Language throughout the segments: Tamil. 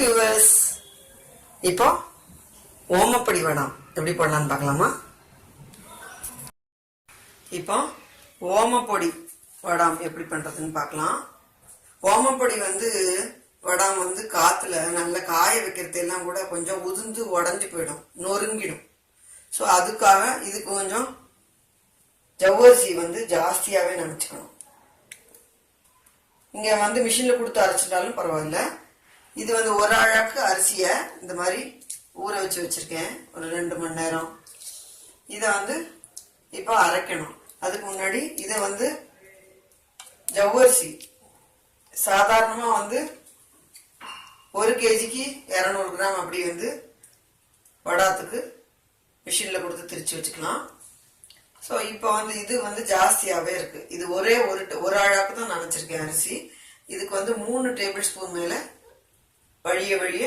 வியூவர்ஸ் இப்போ ஓமப்படி வடம் எப்படி போடலாம்னு பார்க்கலாமா? இப்போ ஓமப்பொடி வடாம் எப்படி பண்ணுறதுன்னு பார்க்கலாம். ஓமப்பொடி வந்து வடாம் வந்து காற்றுல நல்லா காய வைக்கிறது எல்லாம் கூட கொஞ்சம் உதிர்ந்து உடஞ்சி போயிடும் நொறுங்கிடும். ஸோ அதுக்காக இதுக்கு கொஞ்சம் ஜவ்வரிசி வந்து ஜாஸ்தியாகவே நினச்சிக்கணும். இங்கே வந்து மிஷினில் கொடுத்து அரைச்சிட்டாலும் பரவாயில்ல. இது வந்து ஒரு அழகு அரிசியை இந்த மாதிரி ஊற வச்சு வச்சுருக்கேன். ஒரு ரெண்டு மணி நேரம். இதை வந்து இப்போ அரைக்கணும். அதுக்கு முன்னாடி இதை வந்து ஜவ்வரிசி. சாதாரணமாக வந்து ஒரு கேஜிக்கு இரநூறு கிராம் அப்படி வந்து வடாத்துக்கு மிஷினில் கொடுத்து திரிச்சு வச்சுக்கலாம். ஸோ இப்போ வந்து இது வந்து ஜாஸ்தியாகவே இருக்குது இது ஒரே ஒரு ட- ஒரு அழாக்கு தான் நினச்சிருக்கேன் அரிசி. இதுக்கு வந்து மூணு டேபிள் ஸ்பூன் மேலே வழிய வழிய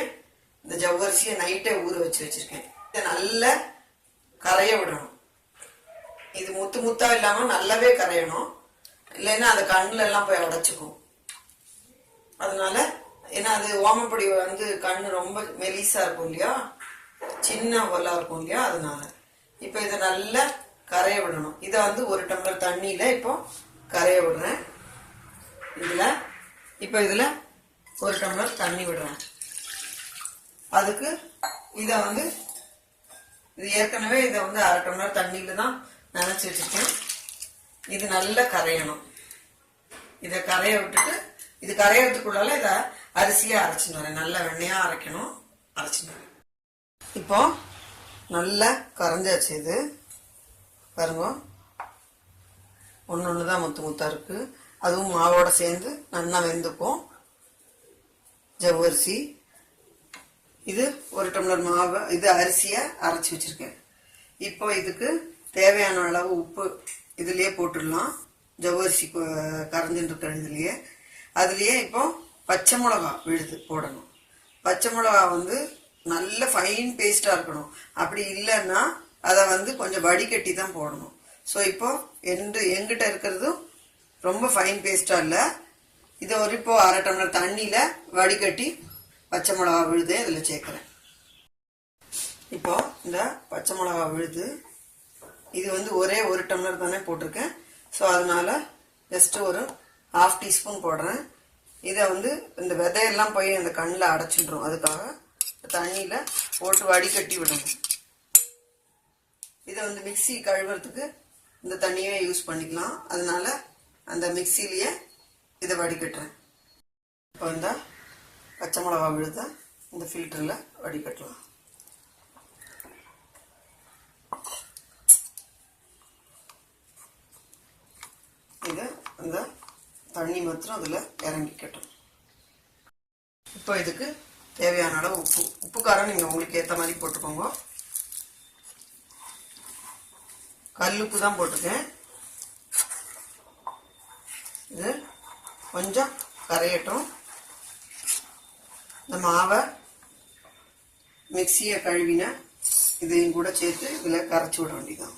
இந்த ஜவ்வரிசியை நைட்டே ஊற வச்சு வச்சிருக்கேன். இதை நல்லா கரைய விடணும். இது முத்து முத்தா இல்லாமல் நல்லாவே கரையணும். இல்லைன்னா அது கண்ணுல எல்லாம் போய் உடச்சுக்கும் அதனால ஏன்னா அது ஓமப்பொடி வந்து கண்ணு ரொம்ப மெலிசா இருக்கும் இல்லையா? சின்ன ஒல்லா இருக்கும் இல்லையா? அதனால. இப்போ இதை நல்லா கரைய விடணும். இதை வந்து ஒரு டம்ளர் தண்ணியில இப்போ கரைய விடுறேன். இதுல இப்போ இதுல ஒரு டம்ளர் தண்ணி விடுறேன். அதுக்கு இதை வந்து இது ஏற்கனவே இதை வந்து அரை டம்ளர் தண்ணியில் தான் நினச்சி வச்சிருக்கேன் இது நல்லா கரையணும். இதை கரைய விட்டுட்டு இது கரையிறதுக்குள்ளால இதை அரிசியாக அரைச்சின்னு வரேன். நல்லா வெண்ணையாக அரைக்கணும். அரைச்சின்னு வரேன். இப்போ நல்லா கரைஞ்சாச்சு இது. பாருங்க. ஒன்று ஒன்று தான் முத்து முத்தாக இருக்குது அதுவும் மாவோட சேர்ந்து நல்லா வெந்துக்கும். ஜவ்வரிசி. இது ஒரு டம்ளர் மாவு இது அரிசியை அரைச்சி வச்சுருக்கேன். இப்போ இதுக்கு தேவையான அளவு உப்பு இதுலேயே போட்டுடலாம். ஜவ்வரிசி கொ- இதுலேயே. அதுலேயே இப்போ பச்சை மிளகா விழுது போடணும். பச்சை மிளகா வந்து நல்ல ஃபைன் பேஸ்ட்டாக இருக்கணும். அப்படி இல்லைன்னா அதை வந்து கொஞ்சம் வடிகட்டி தான் போடணும். ஸோ இப்போ எந்த எங்கிட்ட இருக்கிறதும் ரொம்ப ஃபைன் பேஸ்ட்டாக இல்லை. இதை ஒரு இப்போ அரை டம்ளர் தண்ணியில வடிகட்டி பச்சை மிளகா விழுது இதில் சேர்க்குறேன். இப்போ இந்த பச்சை மிளகா விழுது. இது வந்து ஒரே ஒரு டம்ளர் தானே போட்டிருக்கேன். ஸோ அதனால ஜஸ்ட் ஒரு ஹாஃப் டீஸ்பூன் போடுறேன். இதை வந்து இந்த விதையெல்லாம் போய் அந்த கண்ணில் அடைச்சிடுறோம் அதுக்காக தண்ணியில் போட்டு வடிகட்டி விடணும். இதை வந்து மிக்ஸி கழுவுறதுக்கு இந்த தண்ணியே யூஸ் பண்ணிக்கலாம். அதனால அந்த மிக்ஸிலேயே இதை வடிகட்டுறேன். இப்போ இந்த பச்சை மிளகா விழுத இந்த ஃபில்டரில் வடிகட்டலாம். இதை அந்த தண்ணி மாத்திரம் அதில் இறங்கிக்கட்டும் இப்போ இதுக்கு தேவையான அளவு உப்பு. உப்பு காரம் நீங்கள் உங்களுக்கு ஏற்ற மாதிரி போட்டுக்கோங்க. கல்லுப்பு தான் போட்டிருக்கேன். இது கொஞ்சம் கரையட்டும். இந்த மாவை மிக்சியை கழுவின இதையும் கூட சேர்த்து இதில் கரைச்சி விட வேண்டியதான்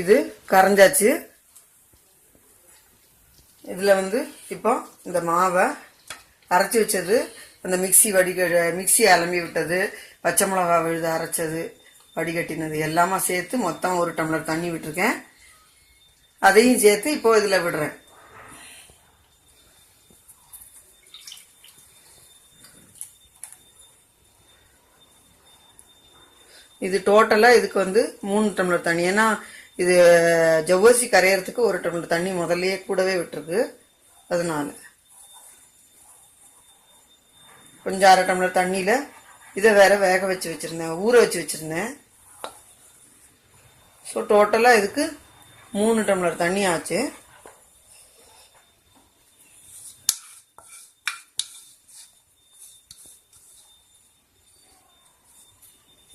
இது கரைஞ்சாச்சு. இதில் வந்து இப்போ இந்த மாவை அரைச்சி வச்சது அந்த மிக்ஸி வடிக மிக்ஸி அலம்பி விட்டது பச்சை மிளகா விழுது அரைச்சது வடிகட்டினது எல்லாமே சேர்த்து மொத்தம் ஒரு டம்ளர் தண்ணி விட்டுருக்கேன். அதையும் சேர்த்து இப்போ இதில் விடுறேன். இது டோட்டலாக இதுக்கு வந்து மூணு டம்ளர் தண்ணி. ஏன்னா இது ஜவ்வரிசி கரையிறதுக்கு ஒரு டம்ளர் தண்ணி முதல்லையே கூடவே விட்டுருக்கு. அதனால. கொஞ்சம் அரை டம்ளர் தண்ணியில் இதை வேற வேக வச்சு வச்சுருந்தேன் ஊற வச்சு வச்சுருந்தேன். ஸோ டோட்டலாக இதுக்கு மூணு டம்ளர் தண்ணி ஆச்சு.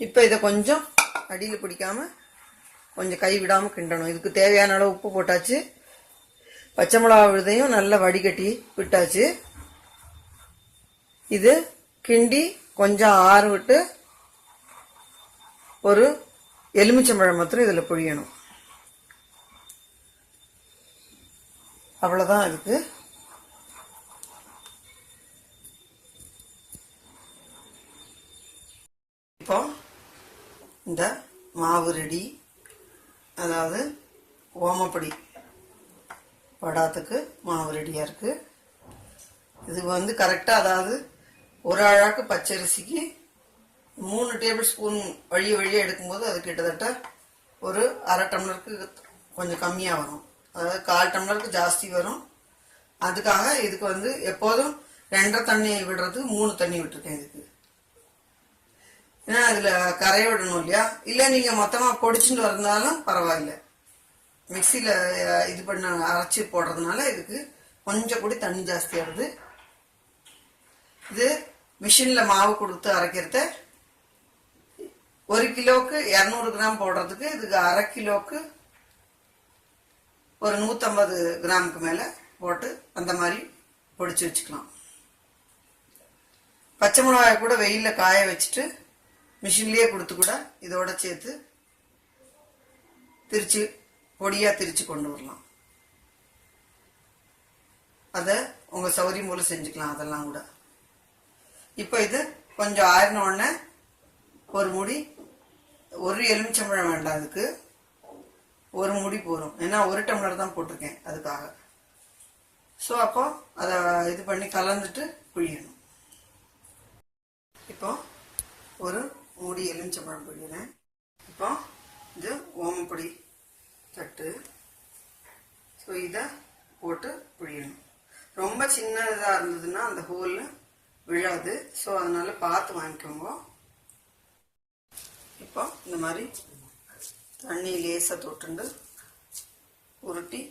இப்போ இதை கொஞ்சம் அடியில் பிடிக்காமல் கொஞ்சம் கை விடாமல் கிண்டணும். இதுக்கு தேவையான அளவு உப்பு போட்டாச்சு. பச்சை மிளகா விழுதையும் நல்லா வடிகட்டி விட்டாச்சு. இது கிண்டி கொஞ்சம் ஆறு விட்டு ஒரு எலுமிச்சம்பழம் மாத்திரம் இதில் புழியணும். அவ்வளோதான் அதுக்கு. இப்போ இந்த மாவு ரெடி. அதாவது ஓமப்படி வடாத்துக்கு மாவு ரெடியாக இருக்குது இது வந்து கரெக்டாக அதாவது ஒரு அழாக்கு பச்சரிசிக்கு மூணு டேபிள் ஸ்பூன் வழி வழியாக எடுக்கும்போது அது கிட்டத்தட்ட ஒரு அரை டம்ளருக்கு கொஞ்சம் கம்மியாக வரும். அதாவது கால் டம்ளருக்கு ஜாஸ்தி வரும். அதுக்காக இதுக்கு வந்து எப்போதும் ரெண்டரை தண்ணி விடுறது மூணு தண்ணி விட்டுருக்கேன் இதுக்கு. ஏன்னா அதில் கரைய விடணும் இல்லையா? இல்லை நீங்கள் மொத்தமாக பொடிச்சுட்டு வந்தாலும் பரவாயில்ல. மிக்சியில் இது பண்ண அரைச்சி போடுறதுனால இதுக்கு கொஞ்சம் கூட தண்ணி ஜாஸ்தியாகுது இது மிஷினில் மாவு கொடுத்து அரைக்கிறத ஒரு கிலோவுக்கு இரநூறு கிராம் போடுறதுக்கு இதுக்கு அரை கிலோவுக்கு ஒரு நூற்றம்பது கிராமுக்கு மேலே போட்டு அந்த மாதிரி பொடிச்சு வச்சுக்கலாம். பச்சை மிளகாய் கூட வெயிலில் காய வச்சுட்டு மிஷின்லேயே கொடுத்து கூட இதோட சேர்த்து திரிச்சு பொடியாக திரிச்சு கொண்டு வரலாம். அதை உங்கள் சௌரியம் போல் செஞ்சுக்கலாம் அதெல்லாம் கூட. இப்போ இது கொஞ்சம் ஆறின உடனே ஒரு முடி ஒரு எலுமிச்சம்பழம் வேண்டாம் அதுக்கு. ஒரு முடி போதும். ஏன்னா ஒரு டம்ளர் தான் போட்டிருக்கேன் அதுக்காக. ஸோ அப்போ அதை இது பண்ணி கலந்துட்டு புழியணும் இப்போ ஒரு மூடி எலுமிச்சம்பழம் புழியிறேன் இப்போ இது ஓமப்பொடி தட்டு. ஸோ இதை போட்டு புழியணும் ரொம்ப சின்னதாக இருந்ததுன்னா அந்த ஹோலில் விழாது. ஸோ அதனால் பார்த்து வாங்கிக்கோங்க. இப்போ இந்த மாதிரி தண்ணி லேசாக தொட்டுண்டு உருட்டி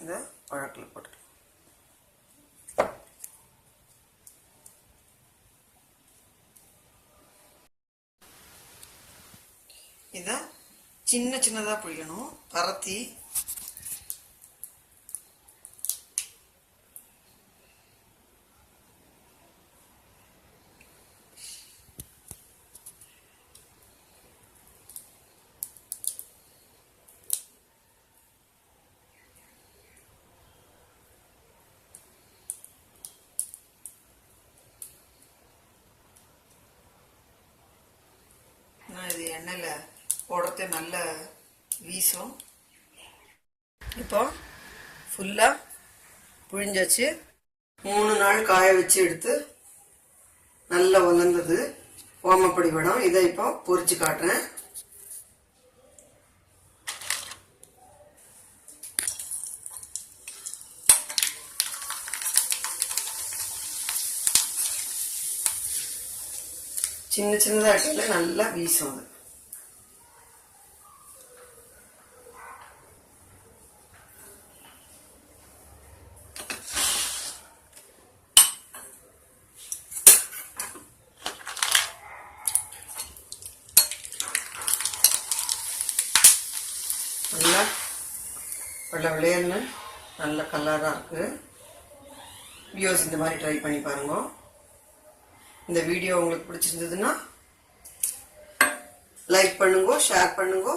இந்த பழக்கில் போட்டு இதை சின்ன சின்னதாக புழியணும். பரத்தி நான் இது எண்ணெயில் போடுறது நல்ல வீசும். இப்போ ஃபுல்லாக புழிஞ்சாச்சு. மூணு நாள் காய வச்சு எடுத்து நல்லா உலர்ந்தது ஓமப்படி படம் இதை இப்போ பொறிச்சு காட்டுறேன். சின்ன சின்னதாக இடத்துல நல்லா வீசும் அது நல்லா வெள்ளை விளையல்னு நல்ல கலராக இருக்குது வியூஸ் இந்த மாதிரி ட்ரை பண்ணி பாருங்க. இந்த வீடியோ உங்களுக்கு பிடிச்சிருந்ததுன்னா லைக் பண்ணுங்க ஷேர் பண்ணுங்க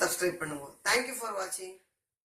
சப்ஸ்கிரைப் பண்ணுங்க. தேங்க்யூ ஃபார் வாட்சிங்